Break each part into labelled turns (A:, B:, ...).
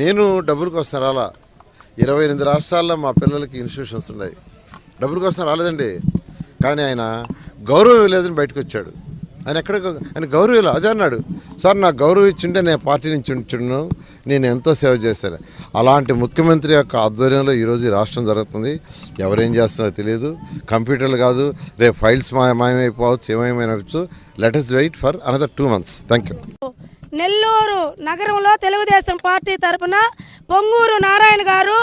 A: నేను డబ్బుల కోసం రాలా ఇరవై ఎనిమిది రాష్ట్రాల్లో మా పిల్లలకి ఇన్స్టిట్యూషన్స్ ఉన్నాయి డబ్బుల కోసం రాలేదండి కానీ ఆయన గౌరవం లేదని బయటకు వచ్చాడు ఆయన ఎక్కడ ఆయన గౌరవం అదే అన్నాడు సార్ నాకు గౌరవం ఇచ్చింటే నేను పార్టీ నుంచి ఉంటున్నాను నేను ఎంతో సేవ చేశాను అలాంటి ముఖ్యమంత్రి యొక్క ఆధ్వర్యంలో ఈరోజు రాష్ట్రం జరుగుతుంది ఎవరేం చేస్తున్నారో తెలియదు కంప్యూటర్లు కాదు రేపు files మాయమైపోవచ్చు ఏమేమైనా let is wait for another two months thank you
B: Nellore నగరంలో తెలుగుదేశం పార్టీ తరఫున పొంగూరు నారాయణ గారు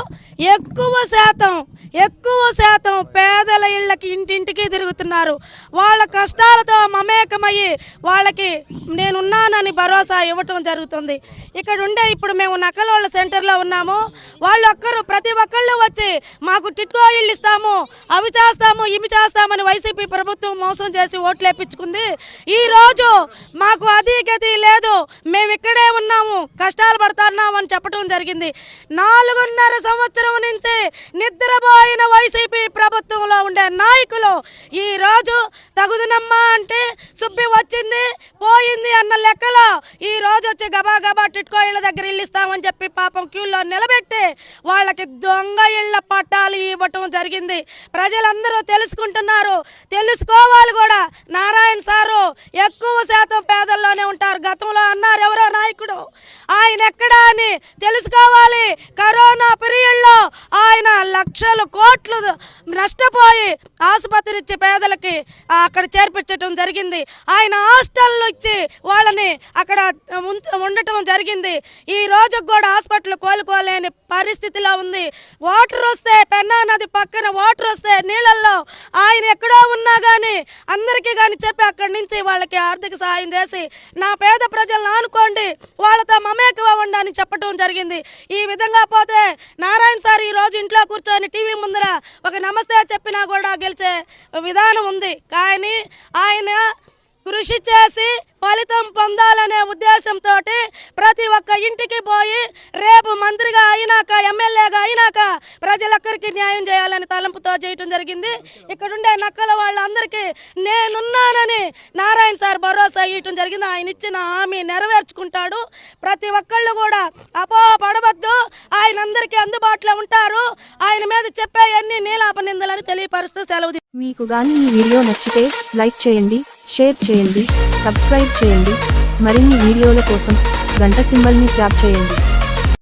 B: ఎక్కువ శాతం ఎక్కువ శాతం పే ఉన్నారు వాళ్ళ కష్టాలతో మమేకమయ్యి వాళ్ళకి నేనున్నానని భరోసా ఇవ్వటం జరుగుతుంది ఇక్కడ ఉండే ఇప్పుడు మేము నకలోళ్ళ సెంటర్లో ఉన్నాము వాళ్ళు ఒక్కరు ప్రతి ఒక్కళ్ళు వచ్చి మాకు టిట్టో ఆయిల్ ఇస్తాము అవి చేస్తాము ఇవి చేస్తామని వైసీపీ ప్రభుత్వం మోసం చేసి ఓట్లు ఈ ఈరోజు మాకు అది గతి లేదు మేము ఇక్కడే ఉన్నాము కష్టాలు పడుతున్నాము అని చెప్పడం జరిగింది నాలుగున్నర సంవత్సరం నుంచి నిద్రపోయిన వైసీపీ ప్రభుత్వం ప్రభుత్వంలో ఉండే నాయకులు ఈరోజు తగుదనమ్మ అంటే సుబ్బి వచ్చింది పోయింది అన్న లెక్కలో ఈరోజు వచ్చి గబా గబా టిట్కో ఇళ్ళ దగ్గర ఇల్లు ఇస్తామని చెప్పి పాపం క్యూల్లో నిలబెట్టి వాళ్ళకి దొంగ ఇళ్ల పట్టాలు ఇవ్వటం జరిగింది ప్రజలందరూ తెలుసుకుంటున్నారు తెలుసుకోవాలి కూడా నారాయణ సారు ఎక్కువ శాతం పేదల్లోనే ఉంటారు గతంలో అన్నారు ఎవరో నాయకుడు ఆయన ఎక్కడా అని తెలుసుకోవాలి కరోనా పీరియడ్లో ఆయన లక్షలు కోట్లు పోయి ఆసుపత్రి ఇచ్చి పేదలకి అక్కడ చేర్పించటం జరిగింది ఆయన హాస్టల్లో ఇచ్చి వాళ్ళని అక్కడ ఉండటం జరిగింది ఈ రోజు కూడా హాస్పిటల్ కోలుకోలేని పరిస్థితిలో ఉంది వాటర్ వస్తే పెన్నా నది పక్కన వాటర్ వస్తే నీళ్ళల్లో ఆయన ఎక్కడో ఉన్నా కానీ అందరికీ కానీ చెప్పి అక్కడి నుంచి వాళ్ళకి ఆర్థిక సహాయం చేసి నా పేద ప్రజలను ఆనుకోండి వాళ్ళతో మమేకం అవ్వండి అని జరిగింది ఈ విధంగా పోతే నారాయణ ఒక నమస్తే చెప్పినా కూడా గెలిచే విధానం ఉంది కానీ ఆయన కృషి చేసి ఫలితం పొందాలనే ఉద్దేశంతో ప్రతి ఒక్క ఇంటికి పోయి రేపు మంత్రిగా అయినాక ఎమ్మెల్యేగా అయినాక ప్రజలక్కరికి న్యాయం చేయాలని తలంపుతో చేయటం జరిగింది ఇక్కడుండే నక్కల వాళ్ళందరికీ నేనున్నానని నా సార్ భరోసా ఇవ్వటం జరిగింది ఆయన ఇచ్చిన హామీ నెరవేర్చుకుంటాడు ప్రతి ఒక్కళ్ళు కూడా అపోహ పడవద్దు ఆయన అందరికీ అందుబాటులో ఉంటారు ఆయన మీద చెప్పే అన్ని నీలాప నిందలని తెలియపరుస్తూ సెలవు మీకు కానీ ఈ వీడియో నచ్చితే లైక్ చేయండి షేర్ చేయండి సబ్స్క్రైబ్ చేయండి మరిన్ని వీడియోల కోసం గంట సింబల్ని ట్యాప్ చేయండి